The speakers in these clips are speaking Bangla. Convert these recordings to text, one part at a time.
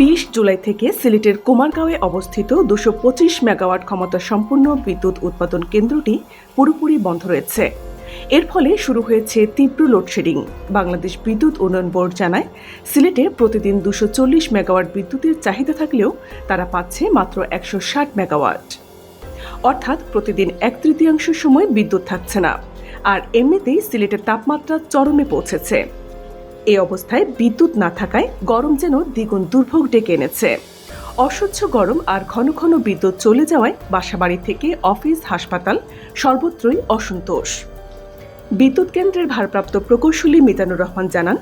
বিশ জুলাই থেকে সিলেটের কুমারগাঁওয়ে অবস্থিত দুশো পঁচিশ মেগাওয়াট ক্ষমতা সম্পন্ন বিদ্যুৎ উৎপাদন কেন্দ্রটি পুরোপুরি বন্ধ রয়েছে। এর ফলে শুরু হয়েছে তীব্র লোডশেডিং। বাংলাদেশ বিদ্যুৎ উন্নয়ন বোর্ড জানায়, সিলেটে প্রতিদিন দুশো চল্লিশ মেগাওয়াট বিদ্যুতের চাহিদা থাকলেও তারা পাচ্ছে মাত্র একশো ষাট মেগাওয়াট। অর্থাৎ প্রতিদিন এক তৃতীয়াংশ সময় বিদ্যুৎ থাকছে না। আর এমনিতেই সিলেটের তাপমাত্রা চরমে পৌঁছেছে। এই অবস্থায় বিদ্যুৎ না থাকায় গরম যেন দ্বিগুণ দুর্ভোগ ডেকে এনেছে। অসহ্য গরম আর ঘন ঘন বিদ্যুৎ চলে যাওয়ায় বাসাবাড়ি থেকে অফিস, হাসপাতাল সর্বত্রই অসন্তোষ। বিদ্যুৎ কেন্দ্রের ভারপ্রাপ্ত প্রকৌশলী মিতানুর রহমান জানান,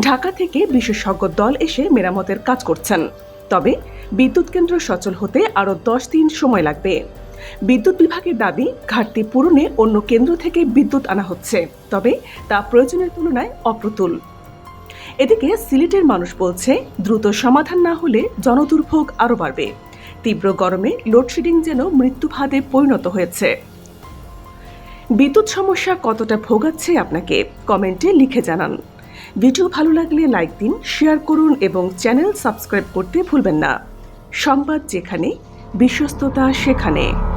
ঢাকা থেকে বিশেষজ্ঞ দল এসে মেরামতের কাজ করছেন। তবে বিদ্যুৎ কেন্দ্র সচল হতে আরও দশ দিন সময় লাগবে। বিদ্যুৎ বিভাগের দাবি, ঘাটতি পূরণে অন্য কেন্দ্র থেকে বিদ্যুৎ আনা হচ্ছে। তবে তা প্রয়োজনের তুলনায় অপ্রতুল। এদিকে সিলেটের মানুষ বলছে, দ্রুত সমাধান না হলে জনদুর্ভোগ আরও বাড়বে। তীব্র গরমে লোডশেডিং যেন মৃত্যুভাদে পরিণত হয়েছে। বিদ্যুৎ সমস্যা কতটা ভোগাচ্ছে আপনাকে, কমেন্টে লিখে জানান। ভিডিও ভালো লাগলে লাইক দিন, শেয়ার করুন এবং চ্যানেল সাবস্ক্রাইব করতে ভুলবেন না। সংবাদ যেখানে, বিশ্বস্ততা সেখানে।